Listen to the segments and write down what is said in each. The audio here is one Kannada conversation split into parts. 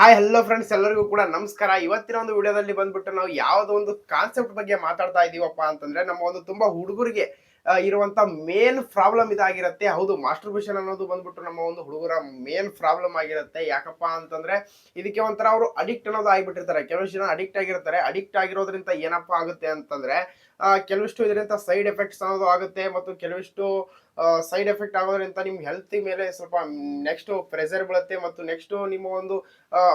ಹಾಯ್ ಹಲೋ ಫ್ರೆಂಡ್ಸ್ ಎಲ್ಲರಿಗೂ ಕೂಡ ನಮಸ್ಕಾರ. ಇವತ್ತಿನ ಒಂದು ವಿಡಿಯೋದಲ್ಲಿ ಬಂದ್ಬಿಟ್ಟು ನಾವು ಯಾವುದೋ ಒಂದು ಕಾನ್ಸೆಪ್ಟ್ ಬಗ್ಗೆ ಮಾತಾಡ್ತಾ ಇದೀವಪ್ಪ ಅಂತಂದ್ರೆ, ನಮ್ಮ ಒಂದು ತುಂಬಾ ಹುಡುಗರಿಗೆ ಇರುವಂತ ಮೇನ್ ಪ್ರಾಬ್ಲಮ್ ಇದಾಗಿರುತ್ತೆ. ಹೌದು ಮಾಸ್ಟರ್ಬೇಷನ್ ಅನ್ನೋದು ಬಂದ್ಬಿಟ್ಟು ನಮ್ಮ ಒಂದು ಹುಡುಗರ ಮೇನ್ ಪ್ರಾಬ್ಲಮ್ ಆಗಿರುತ್ತೆ. ಯಾಕಪ್ಪ ಅಂತಂದ್ರೆ, ಇದಕ್ಕೆ ಒಂಥರ ಅವರು ಅಡಿಕ್ಟ್ ಅನ್ನೋದು ಆಗಿಬಿಟ್ಟಿರ್ತಾರೆ. ಕೆಲವು ಜನ ಅಡಿಕ್ಟ್ ಆಗಿರ್ತಾರೆ. ಅಡಿಕ್ಟ್ ಆಗಿರೋದ್ರಿಂದ ಏನಪ್ಪ ಆಗುತ್ತೆ ಅಂತಂದ್ರೆ ಕೆಲವಿಷ್ಟು ಇದರಿಂದ ಸೈಡ್ ಎಫೆಕ್ಟ್ಸ್ ಅನ್ನೋದು ಆಗುತ್ತೆ ಮತ್ತು ಕೆಲವಿಷ್ಟು ಸೈಡ್ ಎಫೆಕ್ಟ್ ಆಗೋದ್ರಿಂದ ನಿಮ್ಮ ಹೆಲ್ತ್ ಮೇಲೆ ಸ್ವಲ್ಪ ನೆಕ್ಸ್ಟ್ ಪ್ರೆಷರ್ ಬೀಳುತ್ತೆ ಮತ್ತು ನೆಕ್ಸ್ಟ್ ನಿಮ್ಮ ಒಂದು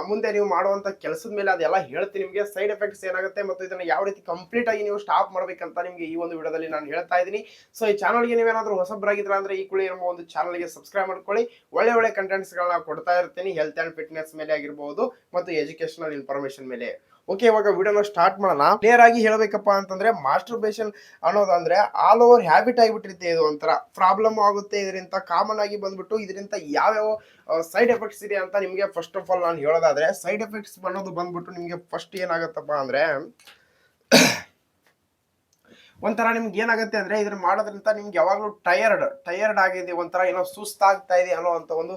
ಮುಂದೆ ನೀವು ಮಾಡುವಂತ ಕೆಲಸದ ಮೇಲೆ ಅದೆಲ್ಲ ಹೇಳ್ತೀನಿ. ನಿಮಗೆ ಸೈಡ್ ಎಫೆಕ್ಟ್ಸ್ ಏನಾಗುತ್ತೆ ಮತ್ತು ಇದನ್ನ ಯಾವ ರೀತಿ ಕಂಪ್ಲೀಟ್ ಆಗಿ ನೀವು ಸ್ಟಾಪ್ ಮಾಡಬೇಕಂತ ನಿಮಗೆ ಈ ಒಂದು ವಿಡಿಯೋದಲ್ಲಿ ನಾನು ಹೇಳ್ತಾ ಇದ್ದೀನಿ. ಸೊ ಈ ಚಾನಲ್ಗೆ ನೀವೇನಾದರೂ ಹೊಸಬ್ರಾಗಿದ್ರ ಅಂದ್ರೆ ಈ ಕುಳಿ ನಮ್ಮ ಒಂದು ಚಾನಲ್ಗೆ ಸಬ್ಸ್ಕ್ರೈಬ್ ಮಾಡ್ಕೊಳ್ಳಿ. ಒಳ್ಳೆ ಒಳ್ಳೆ ಕಂಟೆಂಟ್ಸ್ಗಳನ್ನ ಕೊಡ್ತಾ ಇರ್ತೀನಿ. ಹೆಲ್ತ್ ಆ್ಯಂಡ್ ಫಿಟ್ನೆಸ್ ಮೇಲೆ ಆಗಿರ್ಬೋದು ಮತ್ತು ಎಜುಕೇಶನಲ್ ಇನ್ಫಾರ್ಮೇಷನ್ ಮೇಲೆ. ಓಕೆ ಇವಾಗ ವಿಡಿಯೋನ ಸ್ಟಾರ್ಟ್ ಮಾಡೋಣ. ಕ್ಲಿಯರ್ ಆಗಿ ಹೇಳಬೇಕಪ್ಪ ಅಂತಂದ್ರೆ ಮಾಸ್ಟರ್ಬೇಷನ್ ಅನ್ನೋದಂದ್ರೆ ಆಲ್ ಓವರ್ ಹ್ಯಾಬಿಟ್ ಆಗಿಬಿಟ್ಟಿರುತ್ತೆ ಇದು ಒಂಥರ. ಪ್ರಾಬ್ಲಮ್ ಆಗುತ್ತೆ, ಇದರಿಂದ ಕಾಮನ್ ಆಗಿ ಬಂದ್ಬಿಟ್ಟು ಇದರಿಂದ ಯಾವ್ಯಾವ ಸೈಡ್ ಎಫೆಕ್ಟ್ಸ್ ಇದೆ ಅಂತ ನಿಮಗೆ ಫಸ್ಟ್ ಆಫ್ ಆಲ್ ನಾನು ಹೇಳೋದಾದ್ರೆ ಸೈಡ್ ಎಫೆಕ್ಟ್ಸ್ ಅನ್ನೋದು ಬಂದ್ಬಿಟ್ಟು ನಿಮಗೆ ಫಸ್ಟ್ ಏನಾಗುತ್ತಪ್ಪ ಅಂದ್ರೆ ಒಂಥರ ನಿಮ್ಗೆ ಏನಾಗುತ್ತೆ ಅಂದರೆ ಇದನ್ನ ಮಾಡೋದ್ರಿಂದ ನಿಮ್ಗೆ ಯಾವಾಗಲೂ ಟಯರ್ಡ್ ಟಯರ್ಡ್ ಆಗಿದೆ, ಒಂಥರ ಏನೋ ಸುಸ್ತಾಗ್ತಾ ಇದೆ ಅನ್ನೋ ಅಂತ ಒಂದು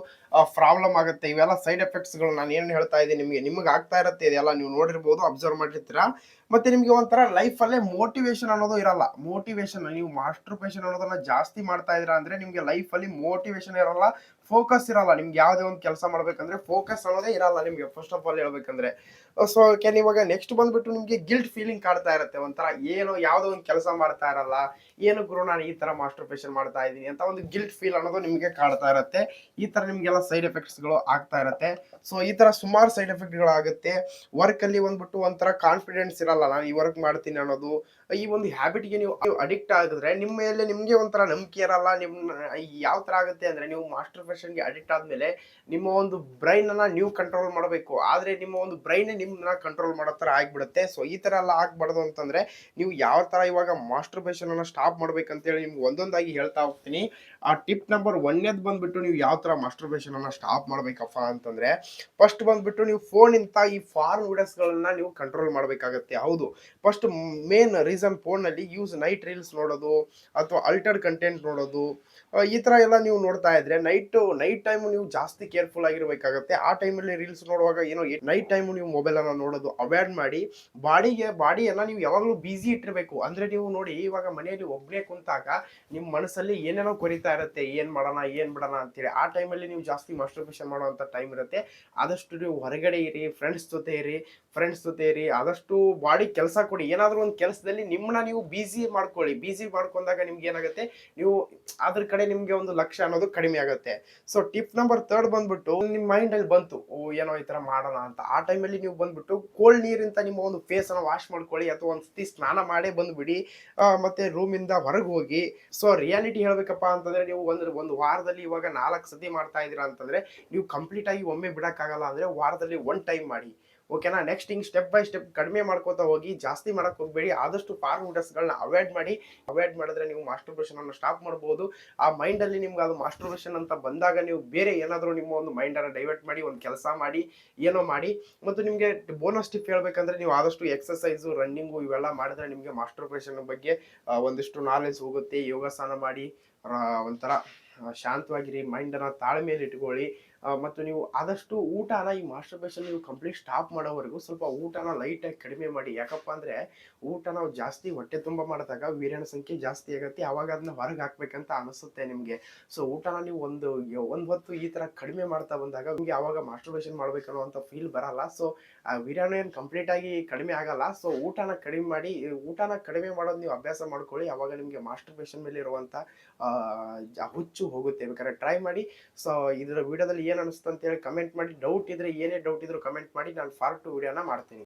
ಪ್ರಾಬ್ಲಮ್ ಆಗುತ್ತೆ. ಇವೆಲ್ಲ ಸೈಡ್ ಎಫೆಕ್ಟ್ಸ್ಗಳು ನಾನು ಏನು ಹೇಳ್ತಾ ಇದ್ದೀನಿ ನಿಮಗೆ ನಿಮಗೆ ಆಗ್ತಾ ಇರುತ್ತೆ ಇದೆಲ್ಲ ನೀವು ನೋಡಿರ್ಬೋದು ಅಬ್ಸರ್ವ್ ಮಾಡಿರ್ತೀರಾ. ಮತ್ತೆ ನಿಮಗೆ ಒಂಥರ ಲೈಫಲ್ಲೇ ಮೋಟಿವೇಶನ್ ಅನ್ನೋದು ಇರಲ್ಲ. ಮೋಟಿವೇಶನ್ ನೀವು ಮಾಸ್ಟರ್ ಪೇಷನ್ ಅನ್ನೋದನ್ನ ಜಾಸ್ತಿ ಮಾಡ್ತಾ ಇದ್ದೀರಾ ಅಂದರೆ ನಿಮಗೆ ಲೈಫಲ್ಲಿ ಮೋಟಿವೇಶನ್ ಇರಲ್ಲ. ಫೋಕಸ್ ಇರಲ್ಲ. ನಿಮ್ಗೆ ಯಾವುದೇ ಒಂದು ಕೆಲಸ ಮಾಡ್ಬೇಕಂದ್ರೆ ಫೋಕಸ್ ಅನ್ನೋದೇ ಇರಲ್ಲ ನಿಮ್ಗೆ. ಫಸ್ಟ್ ಆಫ್ ಆಲ್ ಹೇಳ್ಬೇಕಂದ್ರೆ ಸೊ ಕೆನ್ ಇವಾಗ ನೆಕ್ಸ್ಟ್ ಬಂದ್ಬಿಟ್ಟು ನಿಮ್ಗೆ ಗಿಲ್ಟ್ ಫೀಲಿಂಗ್ ಕಾಡ್ತಾ ಇರುತ್ತೆ. ಒಂಥರ ಏನೋ ಯಾವುದೋ ಒಂದು ಕೆಲಸ ಮಾಡ್ತಾ ಇರಲ್ಲ. ಏನು ಗುರು, ನಾನು ಈ ತರ ಮಾಸ್ಟರ್ ಪೇಷನ್ ಮಾಡ್ತಾ ಇದ್ದೀನಿ ಅಂತ ಒಂದು ಗಿಲ್ಟ್ ಫೀಲ್ ಅನ್ನೋದು ನಿಮಗೆ ಕಾಡ್ತಾ ಇರುತ್ತೆ. ಈ ತರ ನಿಮ್ಗೆಲ್ಲ ಸೈಡ್ ಎಫೆಕ್ಟ್ಸ್ಗಳು ಆಗ್ತಾ ಇರುತ್ತೆ. ಸೊ ಈ ತರ ಸುಮಾರು ಸೈಡ್ ಎಫೆಕ್ಟ್ಗಳು ಆಗುತ್ತೆ. ವರ್ಕ್ ಅಲ್ಲಿ ಬಂದ್ಬಿಟ್ಟು ಒಂಥರ ಕಾನ್ಫಿಡೆನ್ಸ್ ಇರಲ್ಲ. ನಾನು ಈ ವರ್ಕ್ ಮಾಡ್ತೀನಿ ಅನ್ನೋದು. ಈ ಒಂದು ಹ್ಯಾಬಿಟ್ಗೆ ನೀವು ಅಡಿಕ್ಟ್ ಆಗಿದ್ರೆ, ನಿಮ್ಮ ಮೇಲೆ ನಿಮ್ಗೆ ಒಂಥರ ನಂಬಿಕೆ ಇರಲ್ಲ. ನಿಮ್ಮ ಯಾವ ತರ ಆಗುತ್ತೆ ಅಂದ್ರೆ ನೀವು ಮಾಸ್ಟರ್ ಗೆ ಅಡಿಕ್ಟ್ ಆದ್ಮೇಲೆ ನಿಮ್ಮ ಒಂದು ಬ್ರೈನನ್ನು ನೀವು ಕಂಟ್ರೋಲ್ ಮಾಡಬೇಕು. ಆದ್ರೆ ನಿಮ್ಮ ಒಂದು ಬ್ರೈನ್ ನಿಮ್ಮನ್ನ ಕಂಟ್ರೋಲ್ ಮಾಡೋ ಥರ ಆಗಿಬಿಡುತ್ತೆ. ಸೊ ಈ ಥರ ಎಲ್ಲ ಆಗ್ಬಾರ್ದು ಅಂತಂದ್ರೆ ನೀವು ಯಾವ ತರ ಇವಾಗ ಮಾಸ್ಟರ್ ಅನ್ನ ಸ್ಟಾಪ್ ಮಾಡ್ಬೇಕಂತೇಳಿ ನಿಮ್ಗೆ ಒಂದೊಂದಾಗಿ ಹೇಳ್ತಾ ಹೋಗ್ತೀನಿ. ಆ ಟಿಪ್ ನಂಬರ್ ಒನ್ನೇದು ಬಂದ್ಬಿಟ್ಟು ನೀವು ಯಾವ ತರ ಮಾಸ್ಟರ್ ಅನ್ನ ಸ್ಟಾಪ್ ಮಾಡಬೇಕಪ್ಪ ಅಂತಂದ್ರೆ ಫಸ್ಟ್ ಬಂದ್ಬಿಟ್ಟು ನೀವು ಫೋನ್ ಇಂತ ಈ ಫಾರ್ಮ್ ವಿಡಿಯೋಸ್ ಗಳನ್ನ ನೀವು ಕಂಟ್ರೋಲ್ ಮಾಡ್ಬೇಕಾಗತ್ತೆ. ಹೌದು. ಫಸ್ಟ್ ಮೇನ್ ರೀಸನ್ ಫೋನ್ನಲ್ಲಿ ಯೂಸ್ ನೈಟ್ ರೀಲ್ಸ್ ನೋಡೋದು ಅಥವಾ ಅಲ್ಟರ್ಡ್ ಕಂಟೆಂಟ್ ನೋಡೋದು ಈ ತರ ಎಲ್ಲ ನೀವು ನೋಡ್ತಾ ಇದ್ರೆ ನೈಟ್ ನೈಟ್ ಟೈಮ್ ನೀವು ಜಾಸ್ತಿ ಕೇರ್ಫುಲ್ ಆಗಿರ್ಬೇಕಾಗತ್ತೆ. ಆ ಟೈಮಲ್ಲಿ ರೀಲ್ಸ್ ನೋಡುವಾಗ ಏನೋ ನೈಟ್ ಟೈಮ್ ನೀವು ಮೊಬೈಲ್ ಅನ್ನ ನೋಡೋದು ಅವಾಯ್ಡ್ ಮಾಡಿ, ಬಾಡಿಗೆ, ಬಾಡಿಯನ್ನ ನೀವು ಯಾವಾಗಲೂ ಬ್ಯುಸಿ ಇಟ್ಟಿರಬೇಕು. ಅಂದ್ರೆ ನೀವು ನೋಡಿ ಇವಾಗ ಮನೆಯಲ್ಲಿ ಒಬ್ಬನೇ ಕುಂತಾಗ ನಿಮ್ಮ ಮನಸ್ಸಲ್ಲಿ ಏನೇನೋ ಕೊರಿತಾ ಇರುತ್ತೆ, ಏನ್ ಮಾಡೋಣ, ಏನ್ ಬಿಡೋಣ ಅಂತೇಳಿ ಆ ಟೈಮಲ್ಲಿ ನೀವು ಜಾಸ್ತಿ ಮಾಸ್ಟರ್ಬೇಷನ್ ಮಾಡುವಂತ ಟೈಮ್ ಇರುತ್ತೆ. ಆದಷ್ಟು ನೀವು ಹೊರಗಡೆ ಇರಿ ಫ್ರೆಂಡ್ಸ್ ಜೊತೆ ಇರಿ ಫ್ರೆಂಡ್ಸ್ ಜೊತೆ ಇರಿ. ಆದಷ್ಟು ಬಾಡಿ ಕೆಲಸ ಕೊಡಿ. ಏನಾದರೂ ಒಂದು ಕೆಲಸದಲ್ಲಿ ನಿಮ್ಮನ್ನ ನೀವು ಬಿಸಿ ಮಾಡ್ಕೊಳ್ಳಿ. ಬಿಸಿ ಮಾಡ್ಕೊಂಡಾಗ ನಿಮ್ಗೆ ಏನಾಗುತ್ತೆ? ನೀವು ಅದ್ರ ಕಡೆ ನಿಮಗೆ ಒಂದು ಲಕ್ಷ್ಯ ಅನ್ನೋದು ಕಡಿಮೆ ಆಗುತ್ತೆ. ಸೊ ಟಿಪ್ ನಂಬರ್ ತರ್ಡ್ ಬಂದ್ಬಿಟ್ಟು ನಿಮ್ಮ ಮೈಂಡ್ ಅಲ್ಲಿ ಬಂತು, ಓ, ಏನೋ ಈ ತರ ಮಾಡೋಣ ಅಂತ. ಆ ಟೈಮಲ್ಲಿ ನೀವು ಬಂದ್ಬಿಟ್ಟು ಕೋಲ್ಡ್ ನೀರಿಂದ ನಿಮ್ಮ ಒಂದು ಫೇಸ್ ಅನ್ನ ವಾಶ್ ಮಾಡ್ಕೊಳ್ಳಿ, ಅಥವಾ ಒಂದ್ಸತಿ ಸ್ನಾನ ಮಾಡೇ ಬಂದ್ಬಿಡಿ ಮತ್ತೆ ರೂಮ್ ಇಂದ ಹೊರಗೆ ಹೋಗಿ. ಸೊ ರಿಯಾಲಿಟಿ ಹೇಳ್ಬೇಕಪ್ಪ ಅಂತಂದ್ರೆ ನೀವು ಒಂದು ಒಂದು ವಾರದಲ್ಲಿ ಇವಾಗ ನಾಲ್ಕು ಸತಿ ಮಾಡ್ತಾ ಇದೀರಾ ಅಂತಂದ್ರೆ, ನೀವು ಕಂಪ್ಲೀಟ್ ಆಗಿ ಒಮ್ಮೆ ಬಿಡಕ್ಕಾಗಲ್ಲ ಅಂದ್ರೆ ವಾರದಲ್ಲಿ ಒನ್ ಟೈಮ್ ಮಾಡಿ. ಓಕೆನಾ? ನೆಕ್ಸ್ಟ್ ಹಿಂಗೆ ಸ್ಟೆಪ್ ಬೈ ಸ್ಟೆಪ್ ಕಡಿಮೆ ಮಾಡ್ಕೋತಾ ಹೋಗಿ, ಜಾಸ್ತಿ ಮಾಡೋಕ್ಕೆ ಹೋಗಬೇಡಿ. ಆದಷ್ಟು ಫಾರ್ಮ್ ಅವಾಯ್ಡ್ ಮಾಡಿ. ಅವಾಯ್ಡ್ ಮಾಡಿದ್ರೆ ನೀವು ಮಾಸ್ಟರ್ಬೇಷನ್ ಅನ್ನು ಸ್ಟಾಪ್ ಮಾಡ್ಬೋದು. ಆ ಮೈಂಡಲ್ಲಿ ನಿಮ್ಗೆ ಅದು ಮಾಸ್ಟರ್ಬೇಷನ್ ಅಂತ ಬಂದಾಗ ನೀವು ಬೇರೆ ಏನಾದರೂ ನಿಮ್ಮ ಒಂದು ಮೈಂಡನ್ನು ಡೈವರ್ಟ್ ಮಾಡಿ, ಒಂದು ಕೆಲಸ ಮಾಡಿ, ಏನೋ ಮಾಡಿ. ಮತ್ತು ನಿಮಗೆ ಬೋನಸ್ ಟಿಪ್ ಹೇಳಬೇಕಂದ್ರೆ ನೀವು ಆದಷ್ಟು ಎಕ್ಸಸೈಸು ರನ್ನಿಂಗು ಇವೆಲ್ಲ ಮಾಡಿದ್ರೆ ನಿಮಗೆ ಮಾಸ್ಟರ್ಬೇಷನ್ ಬಗ್ಗೆ ಒಂದಿಷ್ಟು ನಾಲೆಜ್ ಹೋಗುತ್ತೆ. ಯೋಗಾಸನ ಮಾಡಿ ಒಂಥರ ಶಾಂತವಾಗಿರಿ. ಮೈಂಡನ್ನು ತಾಳ್ಮೆಯಲ್ಲಿ ಇಟ್ಕೊಳ್ಳಿ. ಮತ್ತು ನೀವು ಆದಷ್ಟು ಊಟನ ಈ ಮಾಸ್ಟರ್ಬೇಷನ್ ನೀವು ಕಂಪ್ಲೀಟ್ ಸ್ಟಾಪ್ ಮಾಡೋವರೆಗೂ ಸ್ವಲ್ಪ ಊಟನ ಲೈಟಾಗಿ ಕಡಿಮೆ ಮಾಡಿ. ಯಾಕಪ್ಪ ಅಂದರೆ ಊಟ ನಾವು ಜಾಸ್ತಿ ಹೊಟ್ಟೆ ತುಂಬ ಮಾಡಿದಾಗ ವೀರ್ಯನ ಸಂಖ್ಯೆ ಜಾಸ್ತಿ ಆಗುತ್ತೆ. ಆವಾಗ ಅದನ್ನ ಹೊರಗೆ ಹಾಕ್ಬೇಕಂತ ಅನಿಸುತ್ತೆ ನಿಮಗೆ. ಸೊ ಊಟನ ನೀವು ಒಂದು ಒಂದು ಹೊತ್ತು ಈ ಥರ ಕಡಿಮೆ ಮಾಡ್ತಾ ಬಂದಾಗ ನಿಮಗೆ ಆವಾಗ ಮಾಸ್ಟರ್ಬೇಷನ್ ಮಾಡಬೇಕನ್ನೋ ಅಂತ ಫೀಲ್ ಬರಲ್ಲ. ಸೊ ಆ ವೀರ್ಯನ ಏನು ಕಂಪ್ಲೀಟಾಗಿ ಕಡಿಮೆ ಆಗಲ್ಲ. ಸೊ ಊಟನ ಕಡಿಮೆ ಮಾಡಿ, ಊಟನ ಕಡಿಮೆ ಮಾಡೋದು ನೀವು ಅಭ್ಯಾಸ ಮಾಡ್ಕೊಳ್ಳಿ. ಆವಾಗ ನಿಮಗೆ ಮಾಸ್ಟರ್ಬೇಷನ್ ಮೇಲೆ ಇರುವಂಥ ಹುಚ್ಚು ಹೋಗುತ್ತೆ. ಬೇಕಾದ್ರೆ ಟ್ರೈ ಮಾಡಿ. ಸೊ ಇದರ ವಿಡಿಯೋದಲ್ಲಿ ಏನು ಅನಿಸ್ತು ಅಂತ ಹೇಳಿ ಕಮೆಂಟ್ ಮಾಡಿ. ಡೌಟ್ ಇದ್ರೆ ಏನೇ ಡೌಟ್ ಇದ್ದರೂ ಕಮೆಂಟ್ ಮಾಡಿ. ನಾನು ಫಾರ್ಟ್ ಟು ವೀಡಿಯೋನ ಮಾಡ್ತೀನಿ.